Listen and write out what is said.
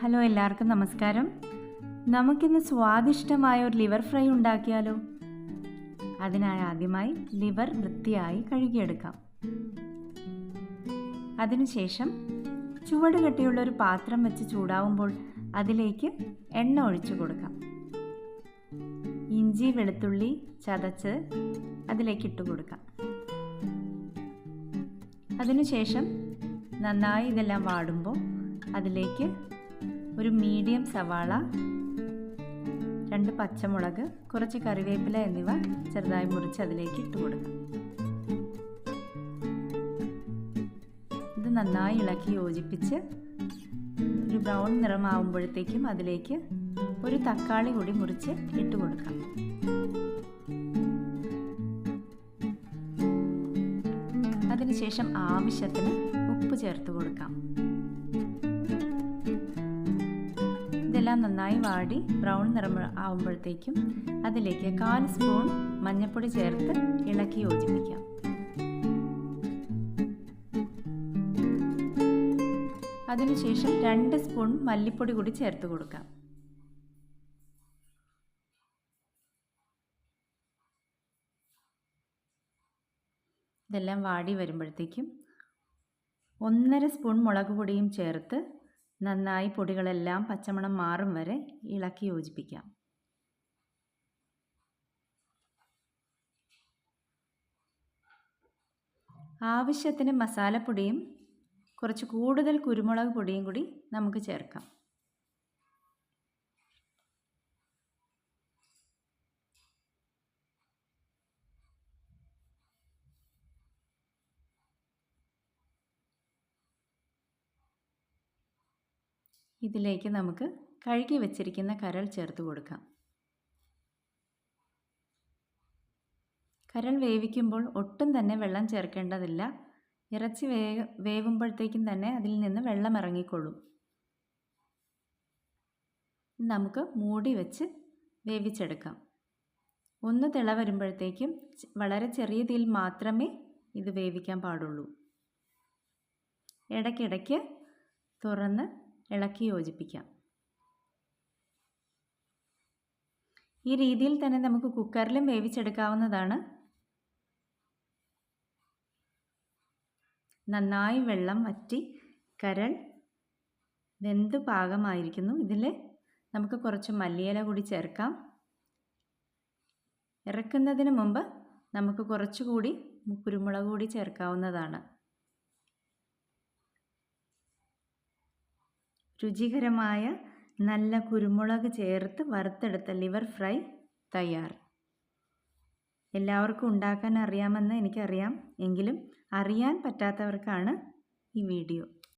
Hello എല്ലാവർക്കും നമസ്കാരം. നമുക്കിന്ന് സ്വാദിഷ്ടമായ ഒരു ലിവർ ഫ്രൈ ഉണ്ടാക്കിയാലോ? അതിനായി ആദ്യമായി ലിവർ വൃത്തിയായി കഴുകിയെടുക്കാം. അതിനുശേഷം ചുവട് കെട്ടിയുള്ള ഒരു പാത്രം വെച്ച് ചൂടാവുമ്പോൾ അതിലേക്ക് എണ്ണ ഒഴിച്ചു കൊടുക്കാം. ഇഞ്ചി വെളുത്തുള്ളി ചതച്ച് അതിലേക്ക് ഇട്ട് കൊടുക്കാം. അതിനുശേഷം നന്നായി ഇതെല്ലാം വാടുമ്പോൾ അതിലേക്ക് ഒരു മീഡിയം സവാള രണ്ട് പച്ചമുളക് കുറച്ച് കറിവേപ്പില എന്നിവ ചെറുതായി മുറിച്ച് അതിലേക്ക് ഇട്ട് കൊടുക്കാം. ഇത് നന്നായി ഇളക്കി യോജിപ്പിച്ച് ഒരു ബ്രൗൺ നിറമാവുമ്പോഴത്തേക്കും അതിലേക്ക് ഒരു തക്കാളി കൂടി മുറിച്ച് ഇട്ട് കൊടുക്കാം. അതിനുശേഷം ആവശ്യത്തിന് ഉപ്പ് ചേർത്ത് കൊടുക്കാം. ഇതെല്ലാം നന്നായി വാടി ബ്രൗൺ നിറം ആവുമ്പോഴത്തേക്കും അതിലേക്ക് കാൽ സ്പൂൺ മഞ്ഞൾപ്പൊടി ചേർത്ത് ഇളക്കി യോജിപ്പിക്കാം. അതിനുശേഷം രണ്ട് സ്പൂൺ മല്ലിപ്പൊടി കൂടി ചേർത്ത് കൊടുക്കാം. ഇതെല്ലാം വാടി വരുമ്പോഴത്തേക്കും ഒന്നര സ്പൂൺ മുളക് പൊടിയും ചേർത്ത് നന്നായി പൊടികളെല്ലാം പച്ചമണം മാറും വരെ ഇളക്കി യോജിപ്പിക്കാം. ആവശ്യത്തിന് മസാലപ്പൊടിയും കുറച്ച് കൂടുതൽ കുരുമുളക് പൊടിയും കൂടി നമുക്ക് ചേർക്കാം. ഇതിലേക്ക് നമുക്ക് കഴുകി വെച്ചിരിക്കുന്ന കരൾ ചേർത്ത് കൊടുക്കാം. കരൾ വേവിക്കുമ്പോൾ ഒട്ടും തന്നെ വെള്ളം ചേർക്കേണ്ടതില്ല. ഇറച്ചി വേ വേവുമ്പോഴത്തേക്കും തന്നെ അതിൽ നിന്ന് വെള്ളം ഇറങ്ങിക്കൊള്ളും. നമുക്ക് മൂടി വെച്ച് വേവിച്ചെടുക്കാം. ഒന്ന് തിള വരുമ്പോഴത്തേക്കും വളരെ ചെറിയ തീയിൽ മാത്രമേ ഇത് വേവിക്കാൻ പാടുള്ളൂ. ഇടയ്ക്കിടയ്ക്ക് തുറന്ന് ഇളക്കി യോജിപ്പിക്കാം. ഈ രീതിയിൽ തന്നെ നമുക്ക് കുക്കറിലും വേവിച്ചെടുക്കാവുന്നതാണ്. നന്നായി വെള്ളം വറ്റി കരൾ വെന്ത് പാകമായിരിക്കുന്നു. ഇതിൽ നമുക്ക് കുറച്ച് മല്ലിയില കൂടി ചേർക്കാം. ഇറക്കുന്നതിന് മുമ്പ് നമുക്ക് കുറച്ചുകൂടി കുരുമുളക് കൂടി ചേർക്കാവുന്നതാണ്. രുചികരമായ നല്ല കുരുമുളക് ചേർത്ത് വറുത്തെടുത്ത ലിവർ ഫ്രൈ തയ്യാർ. എല്ലാവർക്കും ഉണ്ടാക്കാൻ അറിയാമെന്ന് എനിക്കറിയാം. എങ്കിലും അറിയാൻ പറ്റാത്തവർക്കാണ് ഈ വീഡിയോ.